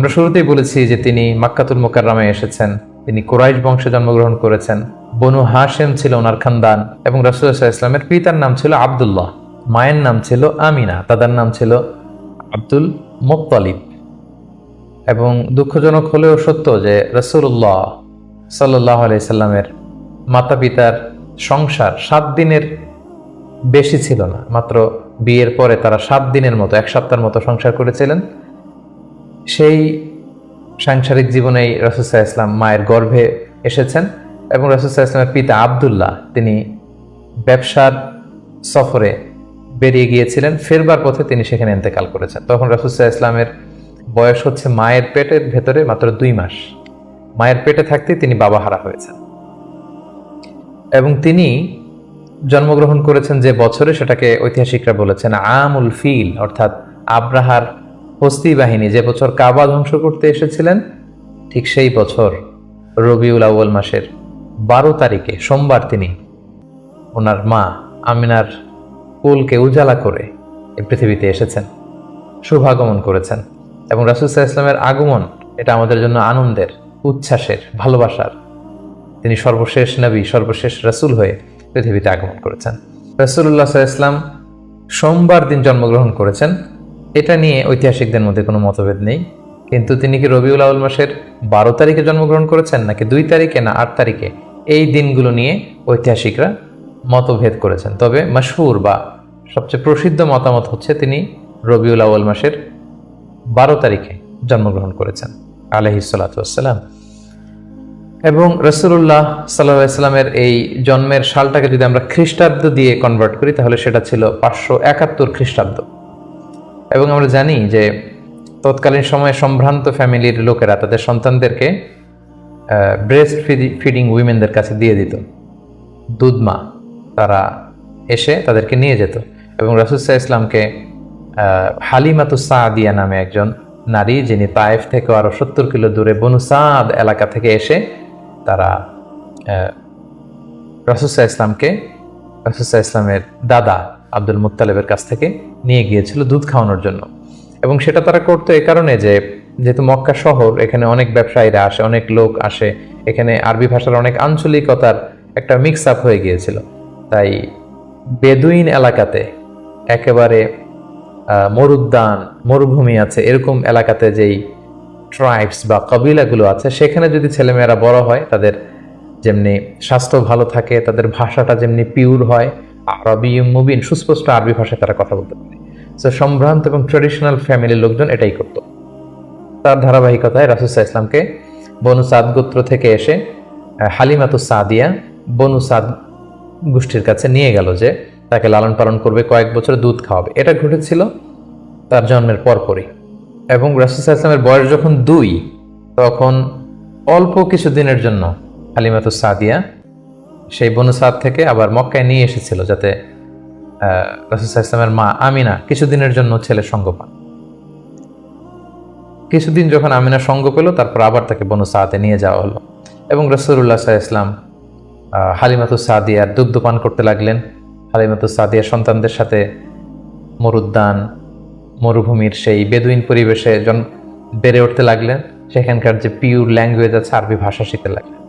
আমরা শুরুতেই বলেছি যে তিনি মাক্কাতুল মোকাররামে এসেছেন। তিনি কোরাইশ বংশে জন্মগ্রহণ করেছেন। বনু হাশেম ছিল ওনার খানদান এবং রাসুল্লাহ ইসলামের পিতার নাম ছিল আবদুল্লাহ। মায়ের নাম ছিল আমিনা দাদার নাম ছিল আব্দুল মোত্তালিব। এবং দুঃখজনক হলেও সত্য যে রসুল্লাহ সাল্লাহ আলাইসাল্লামের মাতা পিতার সংসার সাত দিনের বেশি ছিল না। মাত্র বিয়ের পরে তারা সাত দিনের মতো, এক সপ্তাহের মতো সংসার করেছিলেন। সেই সাংসারিক জীবনেই রসুসাহ ইসলাম মায়ের গর্ভে এসেছেন এবং রসুসাহ ইসলামের পিতা আবদুল্লাহ, তিনি ব্যবসার সফরে বেরিয়ে গিয়েছিলেন, ফেরবার পথে তিনি সেখানে ইন্তেকাল করেছেন। তখন রসুসাহ ইসলামের বয়স হচ্ছে মায়ের পেটের ভেতরে মাত্র দুই মাস। মায়ের পেটে থাকতেই তিনি বাবা হারা হয়েছেন। এবং তিনি জন্মগ্রহণ করেছেন যে বছরে, সেটাকে ঐতিহাসিকরা বলেছেন আমুল ফিল, অর্থাৎ আব্রাহার হস্তি বাহিনী যে বছর কাবা ধ্বংস করতে এসেছিলেন, ঠিক সেই বছর রবিউল আউ্য়াল মাসের বারো তারিখে সোমবার তিনি ওনার মা আমিনার কুলকে উজালা করে এই পৃথিবীতে এসেছেন, শুভাগমন করেছেন এবং রাসুলসাহ ইসলামের আগমন এটা আমাদের জন্য আনন্দের, উচ্ছ্বাসের, ভালোবাসার। তিনি সর্বশেষ নবী, সর্বশেষ রাসূল হয়ে পৃথিবীতে আগমন করেছেন। সাল্লাল্লাহু ইসলাম সোমবার দিন জন্মগ্রহণ করেছেন। এটা নিয়ে ঐতিহাসিকদের মধ্যে কোনো মতভেদ নেই। কিন্তু তিনি কি রবিউল আউল মাসের বারো তারিখে জন্মগ্রহণ করেছেন, নাকি দুই তারিখে না আট তারিখে? এই দিনগুলো নিয়ে ঐতিহাসিকরা মতভেদ করেছেন। তবে মশহুর বা সবচেয়ে প্রসিদ্ধ মতামত হচ্ছে তিনি রবিউল আউল মাসের বারো তারিখে জন্মগ্রহণ করেছেন আলহিসাল্লাম এবং রসুল্লাহ সাল্লামের এই জন্মের সালটাকে যদি আমরা খ্রিস্টাব্দ দিয়ে কনভার্ট করি, তাহলে সেটা ছিল পাঁচশো একাত্তর খ্রিস্টাব্দ। এবং আমরা জানি যে তৎকালীন সময়ে সম্ভ্রান্ত ফ্যামিলির লোকেরা তাদের সন্তানদেরকে ব্রেস্ট ফিডিং উইমেনদের কাছে দিয়ে দিত। দুধমা তারা এসে তাদেরকে নিয়ে যেত। এবং রাসুসাহ ইসলামকে হালিমাতু সাদিয়া নামে একজন নারী যিনি তায়েফ থেকে আরও সত্তর কিলো দূরে বনুসাদ এলাকা থেকে এসে তারা রাসুসাহ ইসলামকে রাসুসাহ ইসলামের দাদা আব্দুল মুত্তালেবের কাছ থেকে নিয়ে গিয়েছিল দুধ খাওয়ানোর জন্য। এবং সেটা তারা করতো এ কারণে যে, যেহেতু মক্কা শহর, এখানে অনেক ব্যবসায়ীরা আসে, অনেক লোক আসে, এখানে আরবি ভাষার অনেক আঞ্চলিকতার একটা মিক্স আপ হয়ে গিয়েছিল। তাই বেদুইন এলাকাতে একেবারে মরুদ্যান, মরুভূমি আছে, এরকম এলাকাতে যেই ট্রাইবস বা কবিলাগুলো আছে, সেখানে যদি ছেলেমেয়েরা বড় হয়, তাদের যেমনি স্বাস্থ্য ভালো থাকে, তাদের ভাষাটা যেমনি পিওর হয় আরবি মুবিন, সুস্পষ্ট আরবি ভাষায় তারা কথা বলতে পারে। সম্ভ্রান্ত এবং ট্রেডিশনাল ফ্যামিলির লোকজন এটাই করত। তার ধারাবাহিকতায় রাসুসা ইসলামকে বনু সাদ গোত্র থেকে এসে হালিমাতু সাদিয়া, বনু সাদ গোষ্ঠীর কাছে নিয়ে গেল যে তাকে লালন পালন করবে, কয়েক বছর দুধ খাওয়াবে। এটা ঘটেছিল তার জন্মের পরপরই এবং রাসুসা ইসলামের বয়স যখন দুই, তখন অল্প কিছু দিনের জন্য হালিমাতু সাদিয়া সেই বনু সাদ থেকে আবার মক্কায় নিয়ে এসেছিল যাতে ইসলামের মা আমিনা কিছুদিনের জন্য ছেলে সঙ্গ পান। কিছুদিন যখন আমিনা সঙ্গ পেল, তারপর আবার তাকে বনু সাদে নিয়ে যাওয়া হলো এবং রসুল্লাহ সাহা ইসলাম হালিমাতু সাদিয়ার দুগ্ধ পান করতে লাগলেন। হালিমাতু সাদিয়ার সন্তানদের সাথে মরুদ্যান, মরুভূমির সেই বেদুইন পরিবেশে জন বেড়ে উঠতে লাগলেন। সেখানকার যে পিওর ল্যাঙ্গুয়েজ আছে, আরবি ভাষা শিখতে লাগলেন।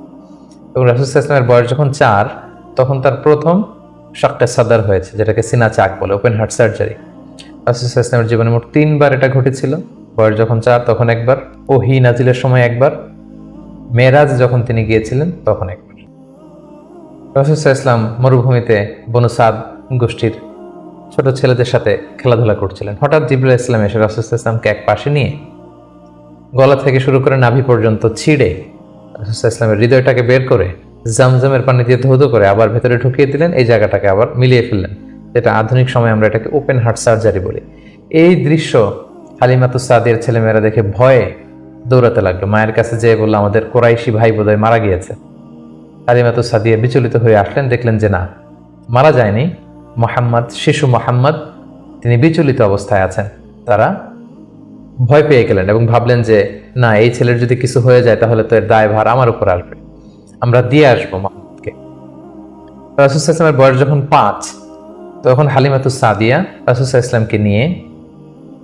এবং রাসুল ইসলামের বয়স যখন চার, তখন তার প্রথম শকটা সাদার হয়েছে, যেটাকে সিনা চাক বলে ওপেন হার্ট সার্জারি রাসুল ইসলামের জীবনে মোট তিনবার এটা ঘটেছিল। বয়স যখন চার, তখন একবার। ওহি নাজিলের সময় একবার। মেয়েরাজ যখন তিনি গিয়েছিলেন, তখন একবার। রসুল্লাহ ইসলাম মরুভূমিতে বনুসাদ গোষ্ঠীর ছোট ছেলেদের সাথে খেলাধুলা করছিলেন। হঠাৎ জিবুল ইসলাম এসে রসুল্লাহ ইসলামকে এক পাশে নিয়ে গলা থেকে শুরু করে নাভি পর্যন্ত ছিঁড়ে ইসলামের হৃদয়টাকে বের করে জামজামের পানি দিয়ে ধৌত করে আবার ভেতরে ঢুকিয়ে দিলেন, এই জায়গাটাকে আবার মিলিয়ে ফেললেন। যেটা আধুনিক সময় আমরা এটাকে ওপেন হার্ট সার্জারি বলি। এই দৃশ্য হালিমাতু সাদের ছেলেমেয়েরা দেখে ভয়ে দৌড়াতে লাগল। মায়ের কাছে যেয়ে বলল, আমাদের কোরাইশি ভাই বোধহয় মারা গিয়েছে। হালিমাতু সাদিয়া বিচলিত হয়ে আসলেন, দেখলেন যে না, মারা যায়নি। মোহাম্মদ, শিশু মোহাম্মদ, তিনি বিচলিত অবস্থায় আছেন। তারা ভয় পেয়ে গেলেন এবং ভাবলেন যে না, এই ছেলের যদি কিছু হয়ে যায়, তাহলে তো এর দায়ভার আমার উপর আসবে। আমরা দিয়ে আসব মোহাম্মদকে রাসুসাহ ইসলামের বয়স যখন পাঁচ, তখন হালিমাতু সাদিয়া রাসুসাহ ইসলামকে নিয়ে,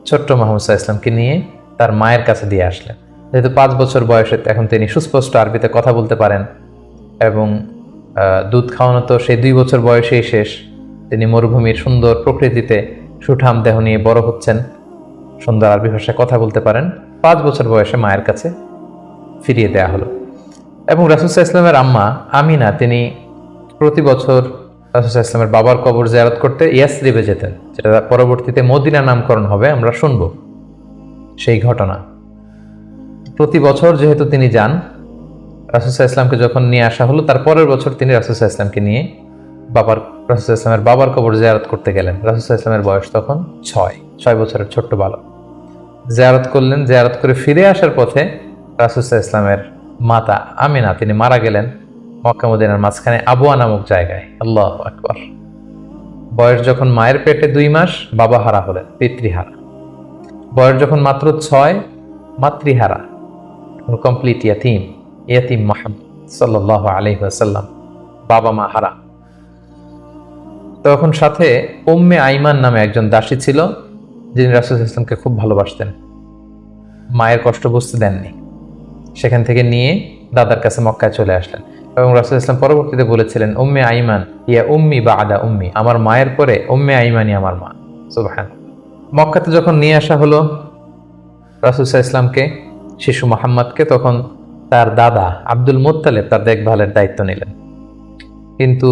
ছোট্ট মোহাম্মদ ইসলামকে নিয়ে তার মায়ের কাছে দিয়ে আসলেন। যেহেতু পাঁচ বছর বয়সে এখন তিনি সুস্পষ্ট আরবিতে কথা বলতে পারেন এবং দুধ খাওয়ানো তো সেই দুই বছর বয়সেই শেষ। তিনি মরুভূমির সুন্দর প্রকৃতিতে সুঠাম দেহ নিয়ে বড় হচ্ছেন। সুন্দর আরবি ভাষায় কথা বলতে পারেন। পাঁচ বছর বয়সে মায়ের কাছে ফিরিয়ে দেয়া হলো। এবং রাসুসাহ ইসলামের আম্মা আমিনা, তিনি প্রতি বছর রাসুসাহ ইসলামের বাবার কবর জিয়ারত করতে ইয়াসরিবে যেতেন, যেটা পরবর্তীতে মদিনা নামকরণ হবে, আমরা শুনব সেই ঘটনা। প্রতি বছর যেহেতু তিনি যান রাসুসাহ ইসলামকে যখন নিয়ে আসা হলো, তার পরের বছর তিনি রাসুসাহ ইসলামকে নিয়ে বাবার রাসুসাহ ইসলামের বাবার কবর জিয়ারত করতে গেলেন। রাসুসাহ ইসলামের বয়স তখন ছয় ছয় বছরের ছোট্ট বালক। জিয়ারত করলেন, জিয়ারত করে ফিরে আসার পথে রাসুসাহ ইসলামের মাতা আমিনা, তিনি মারা গেলেন মক্কা মদিনার মাঝখানে আবুয়া নামক জায়গায়। আল্লাহ আকবর। বয়স যখন মায়ের পেটে দুই মাস, বাবা হারা হলেন, পিতৃহারা। বয়স যখন মাত্র ছয়, মাতৃহারা। কমপ্লিট ইয়াতিম ইয়াতিম মাহমদ সাল্লাহ আলহি বাবা মা হারা। তখন সাথে ওম্মে আইমান নামে একজন দাসী ছিল যিনি রাসুল ইসলামকে খুব ভালোবাসতেন, মায়ের কষ্ট বুঝতে দেননি। সেখান থেকে নিয়ে দাদার কাছে মক্কায় চলে আসলেন এবং রাসুল ইসলাম পরবর্তীতে বলেছিলেন, উম্মে আইমান, ইয়া উম্মি বা আদা উম্মি, আমার মায়ের পরে উম্মে আইমানই আমার মা। সুবাহান মক্কাতে যখন নিয়ে আসা হলো রাসুলসাহ ইসলামকে শিশু মোহাম্মদকে তখন তার দাদা আব্দুল মোত্তালেব তার দেখভালের দায়িত্ব নিলেন। কিন্তু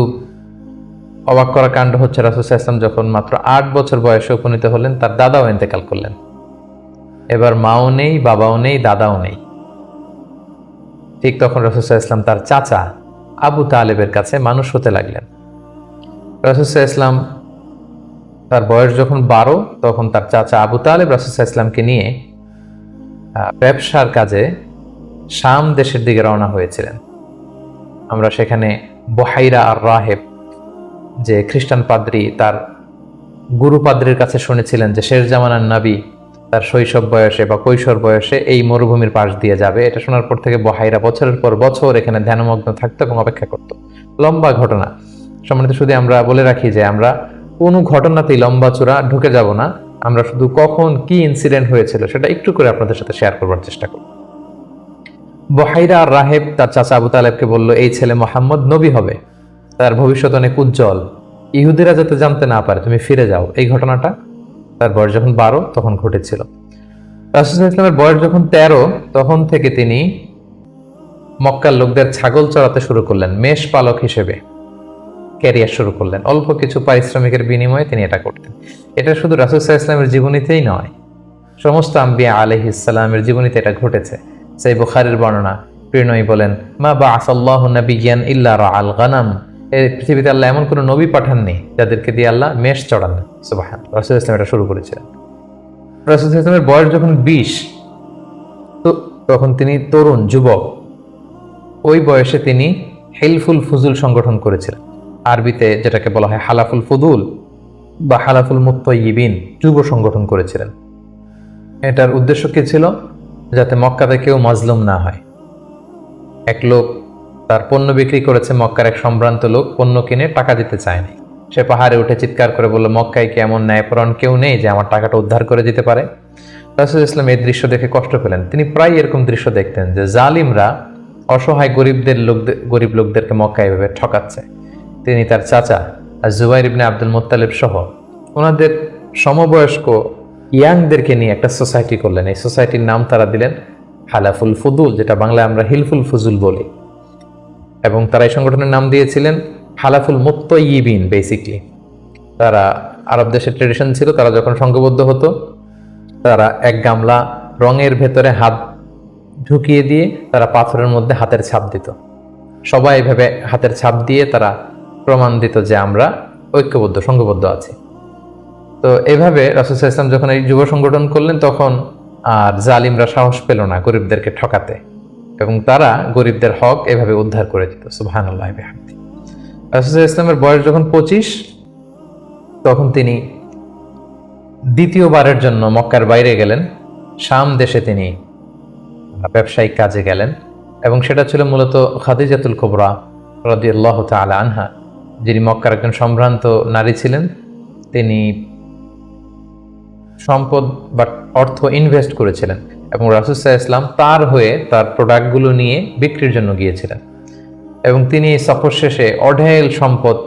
অবাক করা কাণ্ড হচ্ছে রাসুলসাহ ইসলাম যখন মাত্র আট বছর বয়সে উপনীত হলেন, তার দাদাও ইন্তেকাল করলেন। এবার মাও নেই, বাবাও নেই, দাদাও নেই। ঠিক তখন রসুল্লাহ ইসলাম তার চাচা আবু তালেবের কাছে মানুষ হতে লাগলেন। রসুল্লাহ ইসলাম তার বয়স যখন বারো, তখন তার চাচা আবু তালেব রসুল্লাহ ইসলামকে নিয়ে ব্যবসার কাজে শাম দেশের দিকে রওনা হয়েছিলেন। আমরা সেখানে বহাইরা আর রাহেব যে খ্রিস্টান পাদ্রী তার গুরু পাদ্রির কাছে শুনেছিলেন যে শেষ জামানার নাবি তার শৈশব বয়সে বা কৈশোর বয়সে এই মরুভূমির পাশ দিয়ে যাবে। এটা শোনার পর থেকে বহাইরা বছরের পর বছর এখানে ধ্যানমগ্ন থাকতো এবং অপেক্ষা করত। লম্বা ঘটনা। সম্মানিত শুধু আমরা বলে রাখি যে আমরা কোনো ঘটনাতেই লম্বা চূড়া ঢুকে যাব না। আমরা শুধু কখন কি ইনসিডেন্ট হয়েছিল সেটা একটু করে আপনাদের সাথে শেয়ার করবার চেষ্টা করব। বহাইরা আর রাহেব তার চাচা আবু তালেবকে বলল, এই ছেলে মোহাম্মদ নবী হবে। তার ভবিষ্যৎ অনেক উজ্জ্বল। ইহুদিরা যাতে জানতে না পারে, তুমি ফিরে যাও। এই ঘটনাটা তার বয়স যখন বারো, তখন ঘটেছিল। রাসুল ইসলামের বয়স যখন তেরো, তখন থেকে তিনি মক্কার লোকদের ছাগল চড়াতে শুরু করলেন, মেষ পালক হিসেবে ক্যারিয়ার শুরু করলেন। অল্প কিছু পারিশ্রমিকের বিনিময়ে তিনি এটা করতেন। এটা শুধু রাসুল ইসলামের জীবনীতেই নয়, সমস্ত আম্বিয়া আলহ ইসলামের জীবনীতে এটা ঘটেছে। সেই বুখারের বর্ণনা প্রিয়নয়ী বলেন, মা বা আসাল্লাহ নবিজ্ঞান ইল্লা আল গানাম। এই পৃথিবীতে আল্লাহ এমন কোনো নবী পাঠাননি যাদেরকে দিয়ে আল্লাহ মেষ চড়ান সুবাহান। রাসুল ইসলাম এটা শুরু করেছিলেন। রাসুল ইসলামের বয়স যখন বিশ, তো তখন তিনি তরুণ, যুবক। ওই বয়সে তিনি হেলফুল ফুজুল সংগঠন করেছিলেন। আরবিতে যেটাকে বলা হয় হালাফুল ফুদুল বা হালাফুল মুত্তয়িবিন যুব সংগঠন করেছিলেন। এটার উদ্দেশ্য কী ছিল? যাতে মক্কাতে কেউ মাজলুম না হয়। এক লোক তার পণ্য বিক্রি করেছে মক্কার এক সম্ভ্রান্ত লোক, পণ্য কিনে টাকা দিতে চায়নি। সে পাহাড়ে উঠে চিৎকার করে বলল, মক্কায় কি এমন ন্যায়পরণ কেউ নেই যে আমার টাকাটা উদ্ধার করে দিতে পারে? রাসুল ইসলাম এই দৃশ্য দেখে কষ্ট পেলেন। তিনি প্রায় এরকম দৃশ্য দেখতেন যে জালিমরা অসহায় গরিবদের লোকদের গরিব লোকদেরকে মক্কায় এভাবে ঠকাচ্ছে। তিনি তার চাচা আর জুবাইর ইবনে আব্দুল মোত্তালেব সহ ওনাদের সমবয়স্ক ইয়াংদেরকে নিয়ে একটা সোসাইটি করলেন। এই সোসাইটির নাম তারা দিলেন হালাফুল ফুদুল, যেটা বাংলায় আমরা হিলফুল ফুজুল বলি। এবং তারা এই সংগঠনের নাম দিয়েছিলেন হালাফুল মুত্তইবিন বেসিকলি তারা আরব দেশের ট্রেডিশন ছিল, তারা যখন সংঘবদ্ধ হতো, তারা এক গামলা রঙের ভেতরে হাত ঢুকিয়ে দিয়ে তারা পাথরের মধ্যে হাতের ছাপ দিত। সবাই এভাবে হাতের ছাপ দিয়ে তারা প্রমাণ দিত যে আমরা ঐক্যবদ্ধ, সংঘবদ্ধ আছি। তো এভাবে রাসুল ইসলাম যখন এই যুব সংগঠন করলেন, তখন আর জালিমরা সাহস পেল না গরিবদেরকে ঠকাতে। এবং তারা গরিবদের হক এভাবে উদ্ধার করে দিত। সুবাহান আল্লাহ ইসলামের বয়স যখন পঁচিশ, তখন তিনি দ্বিতীয়বারের জন্য মক্কার বাইরে গেলেন। শাম দেশে তিনি ব্যবসায়িক কাজে গেলেন এবং সেটা ছিল মূলত খাদিজাতুল কোবরা রদি আল্লাহ তালা আনহা, যিনি মক্কার একজন সম্ভ্রান্ত নারী ছিলেন। তিনি সম্পদ বা অর্থ ইনভেস্ট করেছিলেন। এবং রাসুসাহ ইসলাম তার হয়ে তার প্রোডাক্টগুলো নিয়ে বিক্রির জন্য গিয়েছিলেন। এবং তিনি সফর শেষে অঢেল সম্পদ,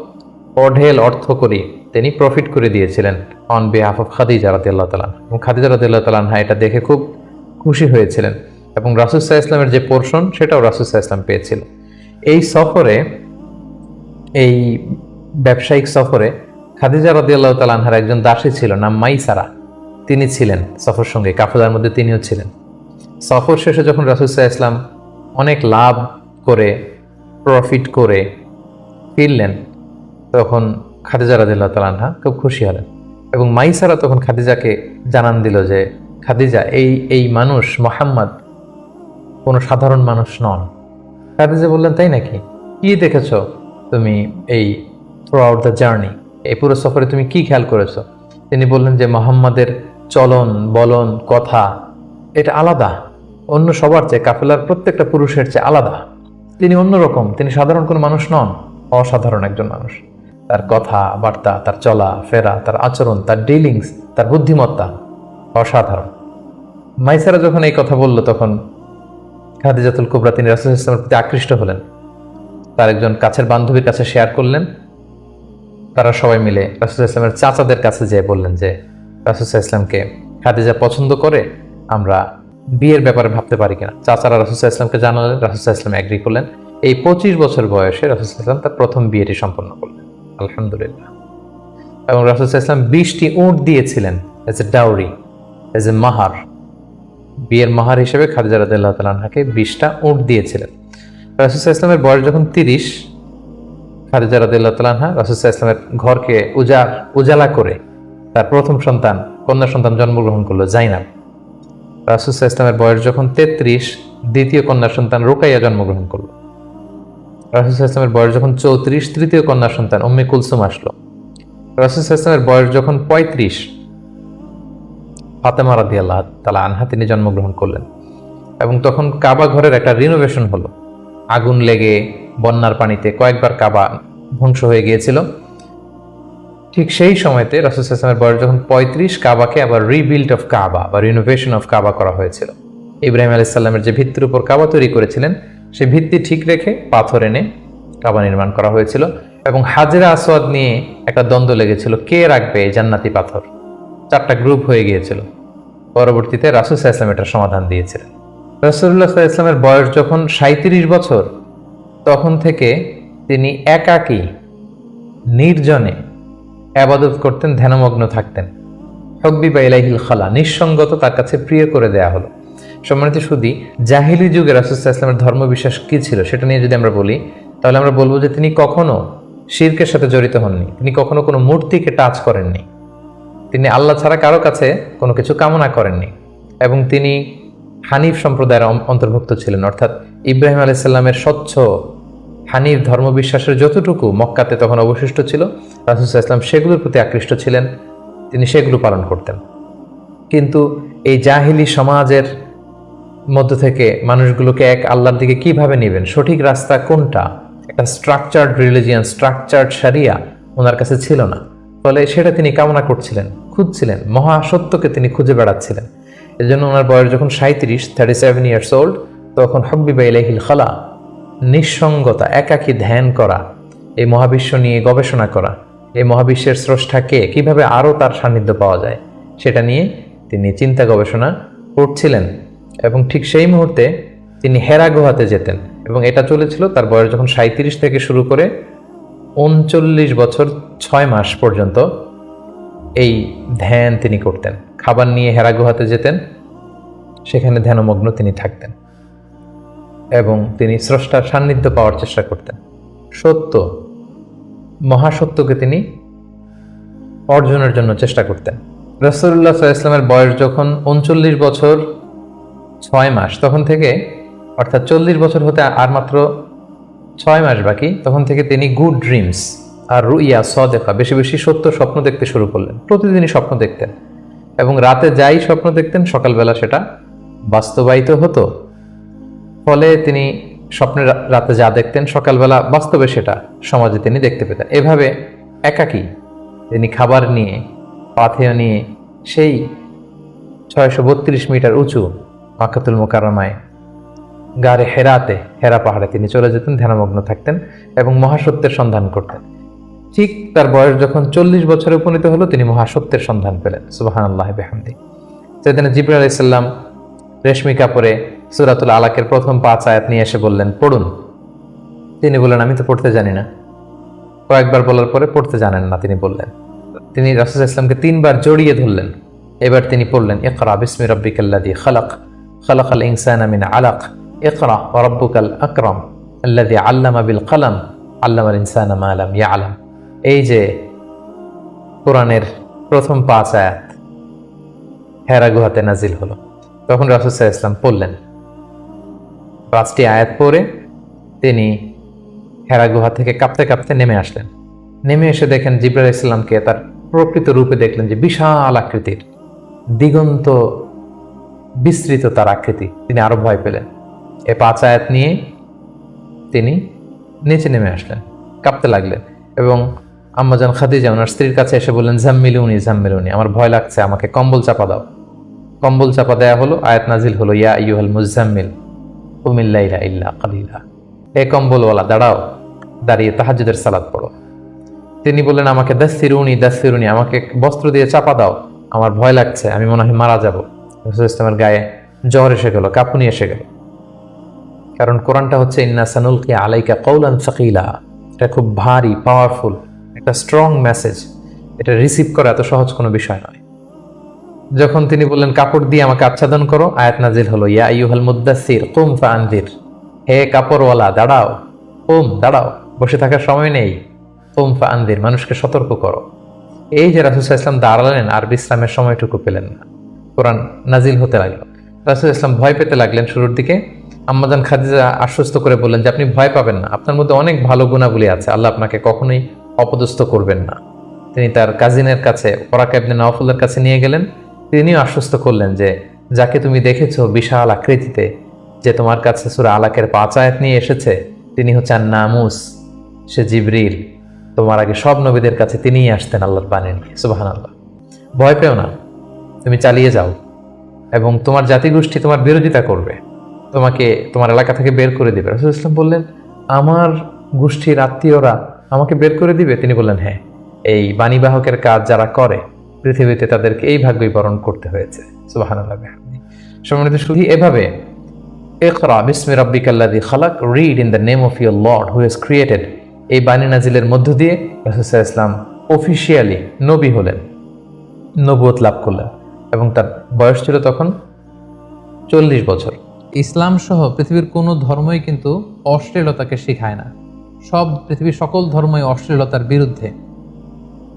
অঢেল অর্থ করে তিনি প্রফিট করে দিয়েছিলেন অন বিহাফ অফ খাদিজা রাদিয়াল্লাহ তালান এবং খাদিজা রাদিয়াল্লাহ তালানহা এটা দেখে খুব খুশি হয়েছিলেন। এবং রাসুসাহ ইসলামের যে পোর্শন সেটাও রাসুসাহ ইসলাম পেয়েছিল। এই সফরে, এই ব্যবসায়িক সফরে খাদিজা রাদিয়াল্লাহ তালানহার একজন দাসী ছিল, নাম মাইসারা। তিনি ছিলেন সফর সঙ্গে, কাফেলার মধ্যে তিনিও ছিলেন। সফর শেষে যখন রাসুসাহ ইসলাম অনেক লাভ করে প্রফিট করে ফিরলেন, তখন খাদিজা রাদিল্লাহ তালানহা খুব খুশি হলেন এবং মাইসারা তখন খাদিজাকে জানান দিল যে, খাদিজা, এই এই মানুষ মোহাম্মদ কোনো সাধারণ মানুষ নন। খাদিজা বললেন, তাই নাকি? কি দেখেছ তুমি এই থ্রু আউট দ্য জার্নি এই পুরো সফরে তুমি কি খেয়াল করেছ? তিনি বললেন যে, মোহাম্মদের চলন, বলন, কথা, এটা আলাদা। অন্য সবার চেয়ে কাফেলার প্রত্যেকটা পুরুষের চেয়ে আলাদা। তিনি অন্যরকম তিনি সাধারণ কোনো মানুষ নন, অসাধারণ একজন মানুষ। তার কথা, বার্তা, তার চলা, ফেরা, তার আচরণ, তার ডিলিংস তার বুদ্ধিমত্তা অসাধারণ। মাইসারা যখন এই কথা বলল, তখন খাদিজাতুল কুবরা তিনি রাসুল ইসলামের প্রতি আকৃষ্ট হলেন। তার একজন কাছের বান্ধবীর কাছে শেয়ার করলেন। তারা সবাই মিলে রাসুল ইসলামের চাচাদের কাছে যেয়ে বললেন যে, রাসুল ইসলামকে খাদিজা পছন্দ করে, আমরা বিয়ের ব্যাপারে ভাবতে পারি কিনা। চাচারা রাসুল ইসলামকে জানালেন, রাসুল ইসলাম এগ্রি করলেন। এই পঁচিশ বছর বয়সে রাসুল ইসলাম তার প্রথম বিয়েটি সম্পন্ন করলেন। আলহামদুলিল্লাহ। এবং রাসুল ইসলাম বিশটি উঁট দিয়েছিলেন as a dowry as a mahr বিয়ের মাহার হিসেবে খাদিজা রাদিল্লাহ তালাহাকে বিশটা উঁট দিয়েছিলেন। রাসুল ইসলামের বয়স যখন তিরিশ, খাদিজা রাদিল্লাহ তালাহা রাসুল ইসলামের ঘরকে উজার উজালা করে তার প্রথম সন্তান, কন্যা সন্তান জন্মগ্রহণ করল জাইনাব। রাসুল ইসলামের বয়স যখন তেত্রিশ, দ্বিতীয় কন্যা সন্তান রোকাইয়া জন্মগ্রহণ করল। রাসুল ইসলামের বয়স যখন চৌত্রিশ, তৃতীয় কন্যা সন্তান উম্মে কুলসুম আসলো। রাসুল ইসলামের বয়স যখন পঁয়ত্রিশ, ফাতেমা রাদি আল্লাহ তালা আনহা তিনি জন্মগ্রহণ করলেন এবং তখন কাবা ঘরের একটা রিনোভেশন হলো। আগুন লেগে বন্যার পানিতে কয়েকবার কাবা ধ্বংস হয়ে গিয়েছিল। ঠিক সেই সময়তে রাসুল ইসলামের বয়স যখন পঁয়ত্রিশ কাবাকে আবার রিবিল্ড অফ কাবা বা রিনোভেশন অফ কাবা করা হয়েছিল। ইব্রাহিম আলাইসাল্লামের যে ভিত্তির উপর কাবা তৈরি করেছিলেন, সে ভিত্তি ঠিক রেখে পাথর এনে কাবা নির্মাণ করা হয়েছিল এবং হাজরা আসওয়াদ নিয়ে একটা দ্বন্দ্ব লেগেছিল, কে রাখবে এই জান্নাতি পাথর? চারটা গ্রুপ হয়ে গিয়েছিল। পরবর্তীতে রাসুল ইসলাম এটার সমাধান দিয়েছিলেন। রাসুল্লাহ ইসলামের বয়স যখন সাঁত্রিশ বছর, তখন থেকে তিনি একাকী, নির্জনে আবাদত করতেন, ধ্যানমগ্ন থাকতেন। হকবি বা ইলাহিল খালা নিঃসঙ্গত তার কাছে প্রিয় করে দেয়া হলো। সম্মানিত সুদী, জাহিলি যুগে রাসুল্লাহ ইসলামের ধর্মবিশ্বাস কি ছিল সেটা নিয়ে যদি আমরা বলি, তাহলে আমরা বলব যে তিনি কখনো শির্কের সাথে জড়িত হননি। তিনি কখনো কোনো মূর্তিকে টাচ করেননি। তিনি আল্লাহ ছাড়া কারও কাছে কোনো কিছু কামনা করেননি। এবং তিনি হানিফ সম্প্রদায়ের অন্তর্ভুক্ত ছিলেন। অর্থাৎ ইব্রাহিম আলাইসাল্লামের স্বচ্ছ হানিফ ধর্মবিশ্বাসের যতটুকু মক্কাতে তখন অবশিষ্ট ছিল রাসুসাহ ইসলাম সেগুলোর প্রতি আকৃষ্ট ছিলেন, তিনি সেগুলো পালন করতেন। কিন্তু এই জাহিলি সমাজের মধ্য থেকে মানুষগুলোকে এক আল্লাহর দিকে কীভাবে নেবেন? সঠিক রাস্তা কোনটা? একটা স্ট্রাকচার্ড রিলিজিয়ান স্ট্রাকচার্ড সারিয়া ওনার কাছে ছিল না। ফলে সেটা তিনি কামনা করছিলেন, খুঁজছিলেন মহাসত্যকে তিনি খুঁজে বেড়াচ্ছিলেন। এজন্য ওনার বয়স যখন সাঁত্রিশ থার্টি সেভেন ইয়ার্স ওল্ড তখন হব্বিবা ইলাহিল খালা নিঃসঙ্গতা, একাকী ধ্যান করা, এই মহাবিশ্ব নিয়ে গবেষণা করা, এই মহাবিশ্বের স্রষ্টাকে কীভাবে আরও তার সান্নিধ্য পাওয়া যায়, সেটা নিয়ে তিনি চিন্তা গবেষণা করছিলেন এবং ঠিক সেই মুহূর্তে তিনি হেরা গুহাতে যেতেন এবং এটা চলেছিল তার বয়স যখন সাঁত্রিশ থেকে শুরু করে উনচল্লিশ বছর ছয় মাস পর্যন্ত এই ধ্যান তিনি করতেন। খাবার নিয়ে হেরা গুহাতে যেতেন, সেখানে ধ্যানমগ্ন তিনি থাকতেন। এবং তিনি স্রষ্টার সান্নিধ্য পাওয়ার চেষ্টা করতেন। সত্য, মহাসত্যকে তিনি অর্জনের জন্য চেষ্টা করতেন। রসুল্লাহ ইসলামের বয়স যখন উনচল্লিশ বছর ছয় মাস, তখন থেকে, অর্থাৎ চল্লিশ বছর হতে আর মাত্র ছয় মাস বাকি, তখন থেকে তিনি গুড ড্রিমস আর রুইয়া স দেখা বেশি বেশি সত্য স্বপ্ন দেখতে শুরু করলেন। প্রতিদিনই স্বপ্ন দেখতেন এবং রাতে যাই স্বপ্ন দেখতেন, সকালবেলা সেটা বাস্তবায়িত হতো। ফলে তিনি স্বপ্নে রা- রাতে যা দেখতেন সকালবেলা, বাস্তবে সেটা সমাজে তিনি দেখতে পেতেন। এভাবে একাকী তিনি খাবার নিয়ে, পাথেয় নিয়ে সেই ছয়শো বত্রিশ মিটার উঁচু মাকাতুল মোকারমায় গারে হেরাতে, হেরা পাহাড়ে তিনি চলে যেতেন, ধ্যানমগ্ন থাকতেন এবং মহাসত্যের সন্ধান করতেন। ঠিক তার বয়স যখন চল্লিশ বছরে উপনীত হলো, তিনি মহাসত্যের সন্ধান পেলেন। সুবাহান আল্লাহ বেহামদি। সেদিন জিবর আলাইসাল্লাম রেশমি কাপড়ে সুরাতুল আলাকের প্রথম পাঁচ আয়াত নিয়ে এসে বললেন, পড়ুন। তিনি বললেন, আমি তো পড়তে জানি না। কয়েকবার বলার পরে পড়তে জানেন না, তিনি বললেন। তিনি রাসুল ইসলামকে তিনবার জড়িয়ে ধরলেন। এবার তিনি পড়লেন, ইকরা বিসমি রব্বিকাল্লাদি খালাক খালাক। আল ইনসান মিন আলাক। ইকরা রব্বুকাল আকরাম আল্লাদি আল্লামা বিল কালাম। আল্লামাল ইনসান মা আলাম ইয়ালাম। এই যে কোরআনের প্রথম পাঁচ আয়াত হেরা গুহাতে নাজিল হলো। তখন রাসুসাহ ইসলাম পড়লেন পাঁচটি আয়াত পড়ে তিনি হেরা গুহা থেকে কাঁপতে কাঁপতে নেমে আসলেন। নেমে এসে দেখেন জিব্রাইল ইসলামকে তার প্রকৃত রূপে দেখলেন যে বিশাল আকৃতির, দিগন্ত, বিস্তৃত তার আকৃতি। তিনি আরও ভয় পেলেন। এ পাঁচ আয়াত নিয়ে তিনি নিচে নেমে আসলেন, কাঁপতে লাগলেন এবং আম্মাজান খাদিজা, ওনার স্ত্রীর কাছে এসে বললেন জাম্মিলুনি জাম্মিলুনি আমার ভয় লাগছে, আমাকে কম্বল চাপা দাও। কম্বল চাপা দেয়া হলো, আয়াত নাজিল হলো, ইয়া ইউহাল মুজাম্মিল কুমিল্লাইলা ইল্লা কালিলা। হে কম্বলওয়ালা, দাঁড়াও, দাঁড়িয়ে তাহাজুদের সালাদ পড়ো। তিনি বললেন, আমাকে দাসিরুনি দাসিরুনি আমাকে বস্ত্র দিয়ে চাপা দাও। আমার ভয় লাগছে, আমি মনে হয় মারা যাব। রসুল ইসলামের গায়ে জ্বর এসে গেল, কাঁপুনি এসে গেল। কারণ কোরআনটা হচ্ছে, ইন্না সানুলকে আলাইকা কৌলান ফকিলা এটা খুব ভারী পাওয়ারফুল একটা স্ট্রং মেসেজ এটা রিসিভ করা এত সহজ কোনো বিষয় নয়। যখন তিনি বললেন, কাপড় দিয়ে আমাকে আচ্ছাদন করো, আয়াত নাজিল হলো, ইয়া ইউহাল মুদাসির কুম ফানদির হে কাপড়ওয়ালা, দাঁড়াও, কুম, দাঁড়াও, বসে থাকার সময় নেই, কুম ফানদির মানুষকে সতর্ক করো। এই যে রাসুল ইসলাম দাঁড়ালেন আর বিশ্রামের সময়টুকু পেলেন না। কোরআন নাজিল হতে লাগল। রাসুল ইসলাম ভয় পেতে লাগলেন শুরুর দিকে। আম্মাজান খাদিজা আশ্বস্ত করে বললেন, যে আপনি ভয় পাবেন না, আপনার মধ্যে অনেক ভালো গুণাবলী আছে, আল্লাহ আপনাকে কখনোই অপদস্থ করবেন না। তিনি তার কাজিনের কাছে, ওরাক ইবনে নওয়াফুলের কাছে নিয়ে গেলেন। তিনিও আশ্বস্ত করলেন যে, যাকে তুমি দেখেছ বিশাল আকৃতিতে, যে তোমার কাছে সুরা আলাকের পাঁচ আয়াত নিয়ে এসেছে, তিনি হচ্ছেন নামুস, সে জিবরিল। তোমার আগে সব নবীদের কাছে তিনিই আসতেন আল্লাহর বাণী নিয়ে সুবাহান আল্লাহ ভয় পেও না, তুমি চালিয়ে যাও, এবং তোমার জাতিগোষ্ঠী তোমার বিরোধিতা করবে। তোমাকে তোমার এলাকা থেকে বের করে দিবে। রসুল ইসলাম বললেন, আমার গোষ্ঠীর আত্মীয়রা আমাকে বের করে দিবে? তিনি বললেন হ্যাঁ এই বাণীবাহকের কাজ যারা করে পৃথিবীতে তাদেরকে এই ভাগ্যই বরণ করতে হয়েছে। সুবাহান সম্মানিত শুধু এভাবে ইকরা বিসমি রাব্বিকাল্লাযী খালাক read in the name of your lord who has created এই বাণী নাজিলের মধ্য দিয়ে রাসূল ইসলাম অফিসিয়ালি নবী হলেন নবুয়ত লাভ করলেন এবং তার বয়স ছিল তখন চল্লিশ বছর। ইসলাম সহ পৃথিবীর কোনো ধর্মই কিন্তু অশ্লীলতাকে শেখায় না। সব পৃথিবীর সকল ধর্মই অশ্লীলতার বিরুদ্ধে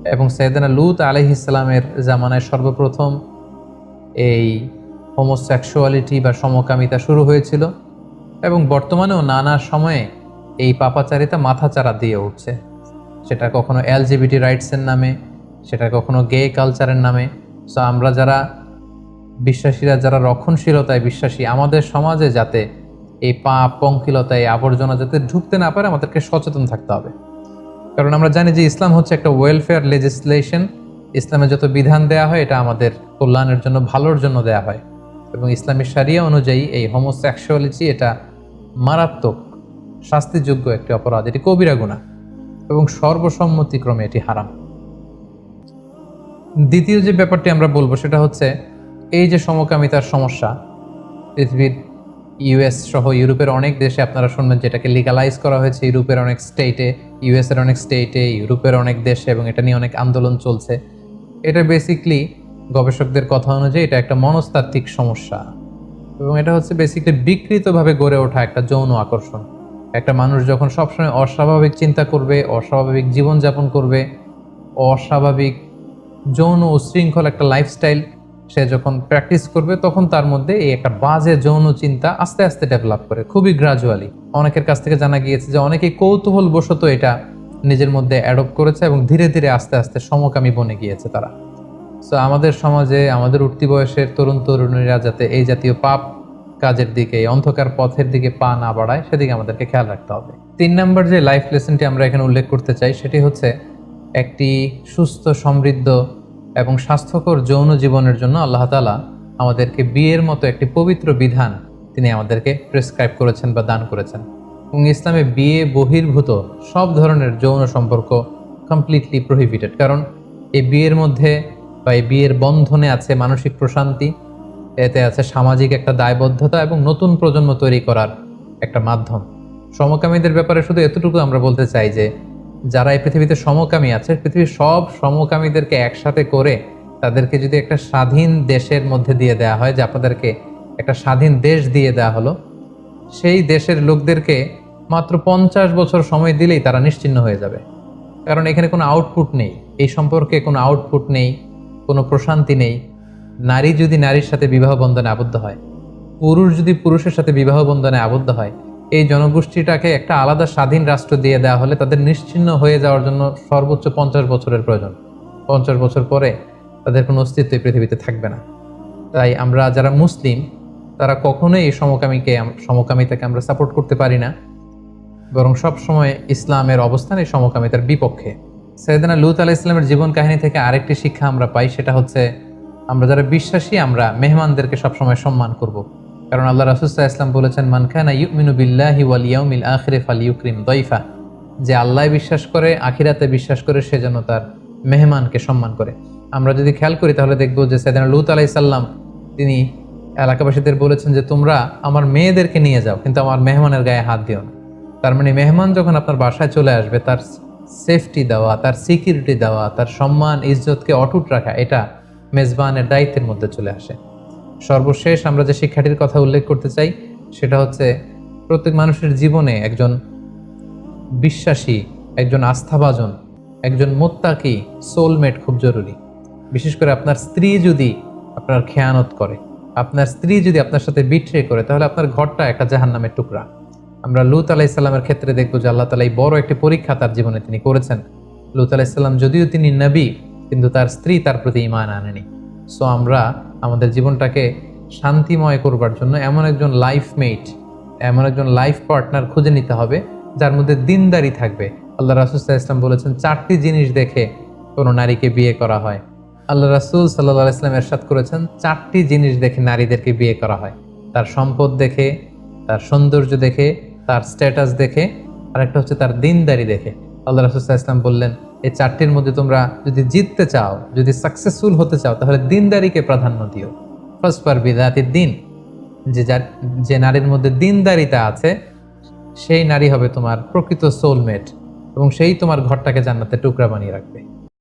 এবং সৈয়দানা লুত আলহ ইসলামের জামানায় সর্বপ্রথম এই হোমোসেক্সুয়ালিটি বা সমকামিতা শুরু হয়েছিল এবং বর্তমানেও নানা সময়ে এই পাপাচারিতা মাথাচাড়া দিয়ে উঠছে। সেটা কখনো এলজিবিটি রাইটসের নামে, সেটা কখনো গে কালচারের নামে। সো আমরা যারা বিশ্বাসীরা, যারা রক্ষণশীলতায় বিশ্বাসী, আমাদের সমাজে যাতে এই পাপ পঙ্কিলতায় আবর্জনা যাতে ঢুকতে না পারে, আমাদেরকে সচেতন থাকতে হবে। কারণ আমরা জানি যে ইসলাম হচ্ছে একটা ওয়েলফেয়ার লেজিসলেশন ইসলামে যত বিধান দেয়া হয়, এটা আমাদের কল্যাণের জন্য, ভালোর জন্য দেয়া হয়। এবং ইসলামী সারিয়া অনুযায়ী এই হোমোসেক্সুয়ালিটি এটা মারাত্মক, শাস্তিযোগ্য একটি অপরাধ। এটি কবিরা গুণা এবং সর্বসম্মতিক্রমে এটি হারাম। দ্বিতীয় যে ব্যাপারটি আমরা বলব, সেটা হচ্ছে এই যে সমকামিতার সমস্যা, পৃথিবীর ইউএস সহ ইউরোপের অনেক দেশে আপনারা শুনবেন যেটাকে লিগালাইজ করা হয়েছে। ইউরোপের অনেক স্টেটে ইউএস এর অনেক স্টেটে ইউরোপের অনেক দেশে এবং এটা নিয়ে অনেক আন্দোলন চলছে। এটা বেসিকলি গবেষকদের কথা অনুযায়ী এটা একটা মনস্তাত্ত্বিক সমস্যা। এবং এটা হচ্ছে বেসিকলি বিকৃতভাবে গড়ে ওঠা একটা যৌন আকর্ষণ। একটা মানুষ যখন সবসময় অস্বাভাবিক চিন্তা করবে, অস্বাভাবিক জীবনযাপন করবে, অস্বাভাবিক যৌন উশৃঙ্খল একটা লাইফস্টাইল সে যখন প্র্যাকটিস করবে, তখন তার মধ্যে এই একটা বাজে যৌন চিন্তা আস্তে আস্তে ডেভেলপ করে, খুবই গ্রাজুয়ালি অনেকের কাছ থেকে জানা গিয়েছে যে অনেকেই কৌতূহল বশত এটা নিজের মধ্যে অ্যাডপ্ট করেছে এবং ধীরে ধীরে আস্তে আস্তে সমকামী বনে গিয়েছে তারা। সো আমাদের সমাজে, আমাদের উঠতি বয়সের তরুণ তরুণীরা যাতে এই জাতীয় পাপ কাজের দিকে অন্ধকার পথের দিকে পা না বাড়ায়, সেদিকে আমাদেরকে খেয়াল রাখতে হবে। তিন নম্বর যে লাইফ লেসনটি আমরা এখানে উল্লেখ করতে চাই, সেটি হচ্ছে একটি সুস্থ, সমৃদ্ধ এবং স্বাস্থ্যকর যৌন জীবনের জন্য আল্লাহ তালা আমাদেরকে বিয়ের মতো একটি পবিত্র বিধান তিনি আমাদেরকে প্রেসক্রাইব করেছেন বা দান করেছেন। এবং ইসলামে বিয়ে, বহির্ভূত সব ধরনের যৌন সম্পর্ক কমপ্লিটলি প্রহিবিটেড কারণ এই বিয়ের মধ্যে বা এই বিয়ের বন্ধনে আছে মানসিক প্রশান্তি, এতে আছে সামাজিক একটা দায়বদ্ধতা এবং নতুন প্রজন্ম তৈরি করার একটা মাধ্যম। সমকামীদের ব্যাপারে শুধু এতটুকু আমরা বলতে চাই যে যারা এই পৃথিবীতে সমকামী আছে, পৃথিবীর সব সমকামীদেরকে একসাথে করে তাদেরকে যদি একটা স্বাধীন দেশের মধ্যে দিয়ে দেওয়া হয়, যে আপনাদেরকে একটা স্বাধীন দেশ দিয়ে দেওয়া হলো, সেই দেশের লোকদেরকে মাত্র পঞ্চাশ বছর সময় দিলেই তারা নিশ্চিন্ন হয়ে যাবে। কারণ এখানে কোনো আউটপুট নেই। এই সম্পর্কে কোনো আউটপুট নেই, কোনো প্রশান্তি নেই। নারী যদি নারীর সাথে বিবাহ বন্ধনে আবদ্ধ হয়, পুরুষ যদি পুরুষের সাথে বিবাহ বন্ধনে আবদ্ধ হয় এই জনগোষ্ঠীটাকে একটা আলাদা স্বাধীন রাষ্ট্র দিয়ে দেওয়া হলে তাদের নিশ্চিন্ন হয়ে যাওয়ার জন্য সর্বোচ্চ পঞ্চাশ বছরের প্রয়োজন। পঞ্চাশ বছর পরে তাদের কোনো অস্তিত্ব পৃথিবীতে থাকবে না। তাই আমরা যারা মুসলিম, তারা কখনোই এই সমকামীকে সমকামিতাকে আমরা সাপোর্ট করতে পারি না। বরং সব সময় ইসলামের অবস্থান এই সমকামিতার বিপক্ষে। সৈয়দনা লুত আলাহ ইসলামের জীবন কাহিনী থেকে আরেকটি শিক্ষা আমরা পাই, সেটা হচ্ছে আমরা যারা বিশ্বাসী, আমরা মেহমানদেরকে সবসময় সম্মান করব। কারণ আল্লাহ রাসুসাহ ইসলাম বলেছেন মানখানা ইউমিনু বিল্লাহি ওয়াল ইয়াউমিল আখিরে ফাল ইউক্রিম দইফা। যে আল্লাহ বিশ্বাস করে, আখিরাতে বিশ্বাস করে, সে যেন তার মেহমানকে সম্মান করে। আমরা যদি খেয়াল করি, তাহলে দেখব যে সৈয়দনা লুত আলাইসাল্লাম তিনি এলাকাবাসীদের বলেছেন যে, তোমরা আমার মেয়েদেরকে নিয়ে যাও, কিন্তু আমার মেহমানের গায়ে হাত দিও না। তার মানে মেহমান যখন আপনার বাসায় চলে আসবে, তার সেফটি দেওয়া, তার সিকিউরিটি দেওয়া, তার সম্মান, ইজ্জতকে অটুট রাখা, এটা মেজবানের দায়িত্বের মধ্যে চলে আসে। সর্বশেষ আমরা যে শিক্ষাটির কথা উল্লেখ করতে চাই, সেটা হচ্ছে প্রত্যেক মানুষের জীবনে একজন বিশ্বাসী, একজন আস্থাভাজন, একজন মোত্তাকি সোলমেট খুব জরুরি। বিশেষ করে আপনার স্ত্রী যদি আপনার খেয়ানত করে, আপনার স্ত্রী যদি আপনার সাথে বিট্রে করে, তাহলে আপনার ঘরটা একটা জাহান্নামের টুকরা। আমরা লুত আলাইসাল্লামের ক্ষেত্রে দেখব যে আল্লাহ তালা এই বড় একটি পরীক্ষা তার জীবনে তিনি করেছেন। লুত আলাইসাল্লাম যদিও তিনি নবী, কিন্তু তার স্ত্রী তার প্রতি ইমান আনেনি। সো আমরা আমাদের জীবনটাকে শান্তিময় করবার জন্য এমন একজন লাইফ মেট এমন একজন লাইফ পার্টনার খুঁজে নিতে হবে, যার মধ্যে দিনদারি থাকবে। আল্লাহ রাসুল্লাহ ইসলাম বলেছেন, চারটি জিনিস দেখে কোনো নারীকে বিয়ে করা হয়। আল্লাহ রাসুল সাল্লাহ ইসলাম এরশাদ করেছেন, চারটি জিনিস দেখে নারীদেরকে বিয়ে করা হয়। তার সম্পদ দেখে, তার সৌন্দর্য দেখে, তার স্ট্যাটাস দেখে, আরেকটা হচ্ছে তার দিনদারি দেখে। আল্লাহ রাসুল্লাহ ইসলাম বললেন এই চারটির মধ্যে তোমরা যদি জিততে চাও, যদি সাকসেসফুল হতে চাও, তাহলে দিনদারিকে প্রাধান্য দিও। ফার্স্ট পার বিদাতির দিন। যে যার, যে নারীর মধ্যে দিনদারিতা আছে, সেই নারী হবে তোমার প্রকৃত সোলমেট এবং সেই তোমার ঘরটাকে জান্নাতে টুকরা বানিয়ে রাখবে।